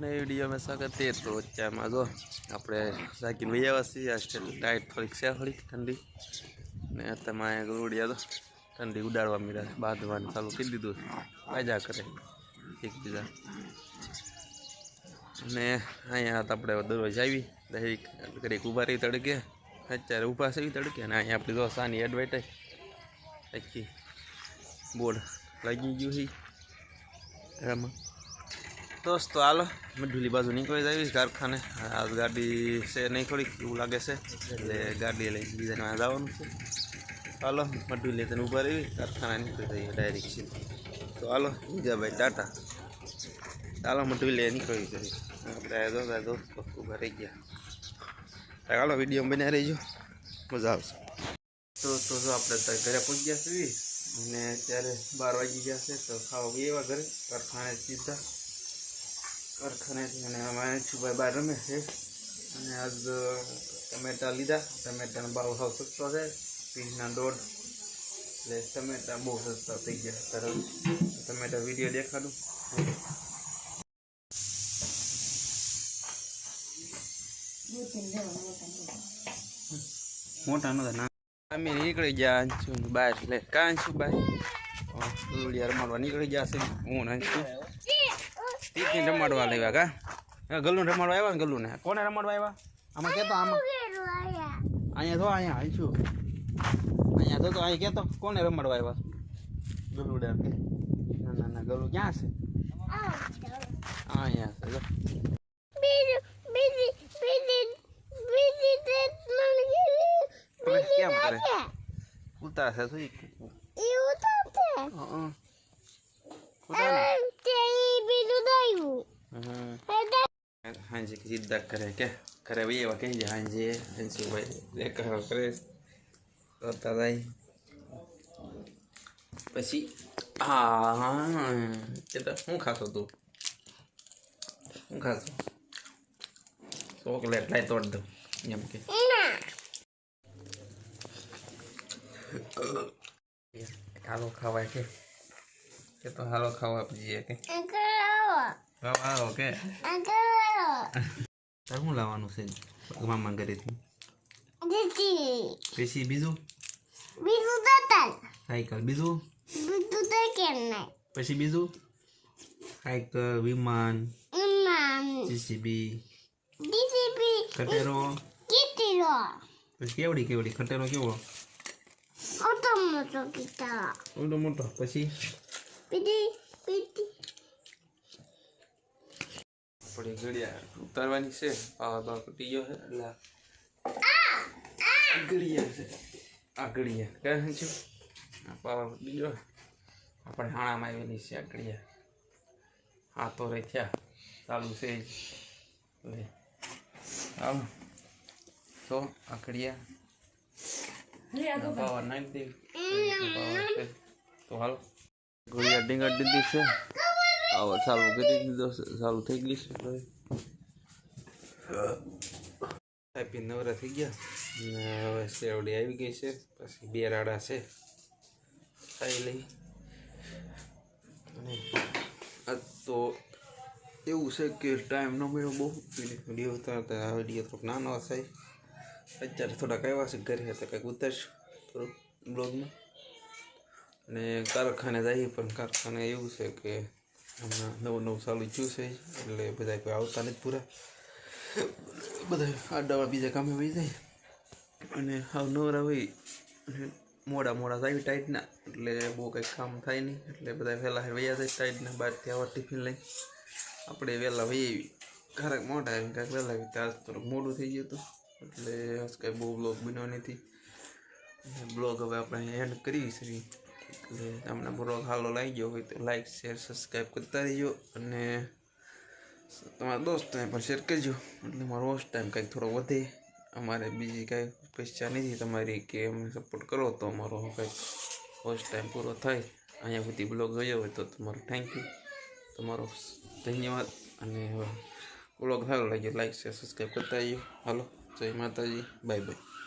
ને વિડીયોમાં સ્વાગત છે તો ચામાં જો આપણે રાખીને આવ્યા છીએ, આ સ્ટેટ ડાયટ થોડીક છે, થોડીક ઠંડી. ને તમે ઉડ્યા તો ઠંડી ઉડાડવા મીરા બાંધવાનું ચાલુ કરી દીધું પાજા કરે એકબીજા. અને અહીંયા આપણે દરરોજ આવી, દરેક ઘડીક ઊભા રહી તડકે. અત્યારે ઊભા છે તડકે અને અહીંયા આપણી જો સાની એડવર્ટાઈઝ આખી. બોર્ડ લાગી ગયું છે. એમાં દોસ્તો, હાલો. મઢુલી બાજુ નીકળી જાય કારખાને. આ ગાડી છે નહીં થોડીક, એવું લાગે છે. એટલે ગાડી લઈ બીજાને જવાનું છે. હાલો મઢુલી તને ઊભા રહી, કારખાના નીકળી જઈએ ડાયરેક્ટ છે તો હાલો વિજાભાઈ ટાટા. ચાલો મઢુલી નીકળી કરી આપણે દોસ્તો ઊભા રહી ગયા. હાલો વીડિયો બન્યા રહીજો. મજા આવશે. તો તો જો આપણે ઘરે ગયા છીએ. અને અત્યારે બાર વાગી ગયા છે, તો ખાવા ગયા ઘરે. કારખાને સીધા. કારખાનેથી અને અમારે છુભાઈ બહાર રમે છે. અને આજ ટમેટા લીધા. ટમેટાનો ભાવ સાવ સસ્તો છે. પીસના દોઢ. એટલે ટમેટા બહુ સસ્તા થઈ ગયા તરત ટમેટા વીડિયો દેખાડું. મોટા નતા ના. અમે નીકળી ગયા અંશુ બહાર. એટલે કાં અંશુ બહાર? રમાડવા નીકળી ગયા છે. હું ને અંશુ ટીકને રમાડવા લેવા કા? ગલ્લુને રમાડવા આવ્યા ને ગલ્લુને? કોને રમાડવા આવ્યા? આમાં કેતો આમાં. અહીંયા તો અહીંયા અંશુ અહીંયા તો તો અહીં કેતો કોને રમાડવા આવ્યા? ગલ્લુ ડર ના ના ના ગલ્લુ ક્યાં છે? અહીંયા છે કેમ કરે? ઉતાર છે શું હં હાંજે સીધા કરે કે? કરે ભાઈ એવા કહી જાય હાંજે હાંજે ભાઈ દેખાડો કરે. કરતા જાય. પછી હા કે તો શું ખાતો તું? શું ખાતો? ચોકલેટ લાઈ તોડ દઉં એમ કે. હાલો ખાવાય કે? કે તો હાલો ખાવા જઈએ કે? હાલો કે તાર શું લાવવાનું છે? મામા ઘરેથી પછી બીજું. સાયકલ બીજું? પછી બીજું? સાયકલ વિમાન જીસીબી ખટેરો. પછી કેવડી કેવડી? ખટેરો કેવો? મોટો મોટો. પછી? થોડી ઘડિયાળ ઉતારવાની છે. પાવા પાવા તૂટી ગયો છે એટલે આ ઘડિયાળ છે. આ ઘડિયાળ કહે છે? આ પાવા તૂટી ગયો આપણે હાણામાં આવેલી છે આ ઘડિયાળ હા તો રહી થયા. ચાલુ છે જ. લે આવો તો આ ઘડિયાળ પાવા નાખી છે. તો હાલો. ઘડિયાળ ડીંગાડી દીધી છે આવો ચાલુ કરી દીધો છે ચાલુ થઈ ગઈ છે ખાઈ નવરા થઈ ગયા ને હવે શેવડી આવી ગઈ છે પછી બે રાડા છે ખાઈ લઈ અને આ તો એવું છે કે ટાઈમ ન મળ્યો બહુ વીડિયો ઉતારતા આ વીડિયો થોડોક નાનો થાય અત્યારે થોડાક આવ્યા છે ઘરે તો કંઈક ઉતારશું થોડુંક બ્લોગમાં અને કારખાને જઈએ પણ કારખાને એવું છે કે હમણાં નવું નવું ચાલુ થયું છે, એટલે બધા કોઈ આવતા નથી પૂરા. બધા આડાવા બીજા કામે વહી જાય. અને હાવ નવરા હોય મોડા મોડા જાય ટાઈટના એટલે બહુ કંઈ કામ થાય નહીં. એટલે બધા વહેલા વૈયા જાય ટાઈટના બહારથી આવા ટિફિન લઈ આપણે વહેલા વહી આવી ક્યારેક મોટા આવીને ક્યાંક વહેલા આવી ત્યાં થોડુંક મોડું થઈ ગયું હતું, એટલે કાંઈ બહુ બ્લોગ બન્યો નથી બ્લોગ હવે આપણે એન્ડ કરી છે તમને બ્લોગ હાલો લાગી ગયો હોય તો લાઈક શેર સબસ્ક્રાઈબ કરતા રહીજો અને તમારા દોસ્તોને પણ શેર કરજો એટલે મારો વોચ ટાઈમ કંઈક થોડો વધે અમારે બીજી કાંઈ પૈસા નથી તમારી કે અમને સપોર્ટ કરો તો અમારો કંઈક વોચ ટાઈમ પૂરો થાય અહીંયા સુધી બ્લોગ જોયો હોય તો તમારો થેન્ક યુ તમારો ધન્યવાદ અને બ્લોગ સારો લાગ્યો લાઈક શેર સબસ્ક્રાઈબ કરતા રહીજો હાલો જય માતાજી બાય બાય